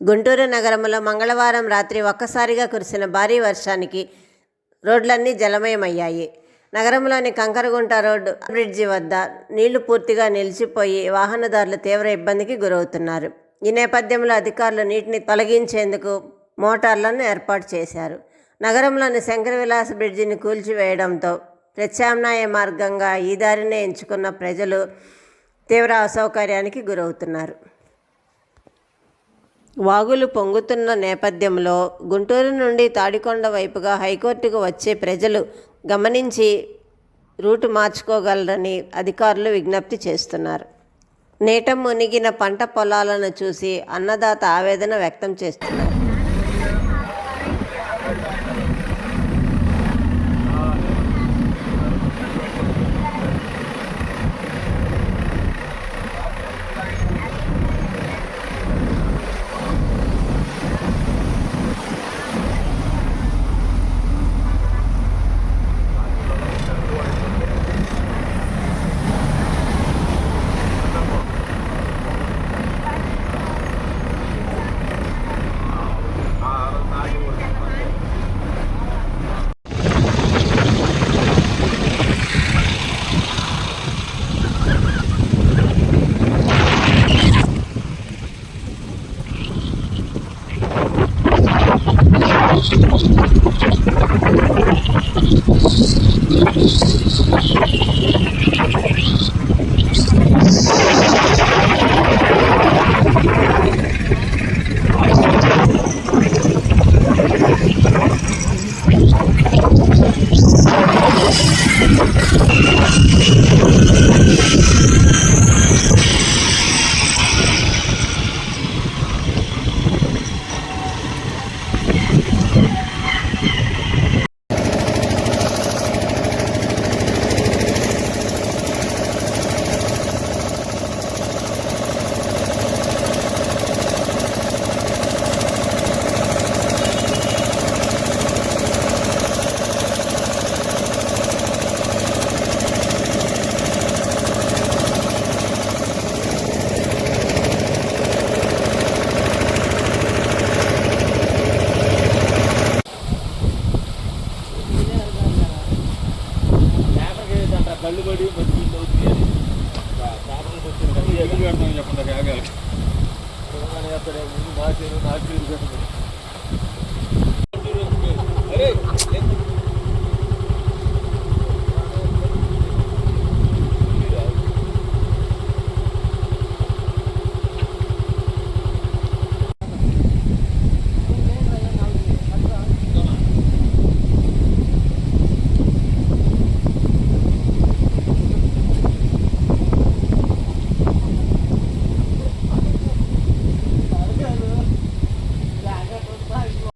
గుంటూరు నగరంలో మంగళవారం రాత్రి ఒక్కసారిగా కురిసిన భారీ వర్షానికి రోడ్లన్నీ జలమయమయ్యాయి. నగరంలోని కంకరగుంట రోడ్డు బ్రిడ్జి వద్ద నీళ్ళు పూర్తిగా నిలిచిపోయి వాహనదారులు తీవ్ర ఇబ్బందికి గురవుతున్నారు. ఈ నేపథ్యంలో అధికారులు నీటిని తొలగించేందుకు మోటార్లను ఏర్పాటు చేశారు. నగరంలోని శంకరవిలాస బ్రిడ్జిని కూల్చివేయడంతో ప్రత్యామ్నాయ మార్గంగా ఈ దారినే ఎంచుకున్న ప్రజలు తీవ్ర అసౌకర్యానికి గురవుతున్నారు. వాగులు పొంగుతున్న నేపథ్యంలో గుంటూరు నుండి తాడికొండ వైపుగా హైకోర్టుకు వచ్చే ప్రజలు గమనించి రూటు మార్చుకోగలరని అధికారులు విజ్ఞప్తి చేస్తున్నారు. నీట మునిగిన పంట పొలాలను చూసి అన్నదాత ఆవేదన వ్యక్తం చేస్తున్నారు. పేపర్కి మంచి ఇల్లు అవుతుంది అని పేపర్కి వచ్చిన ఎదురు పెడతాం చెప్పండి కాగాలి ముందు చేరు నా చేరు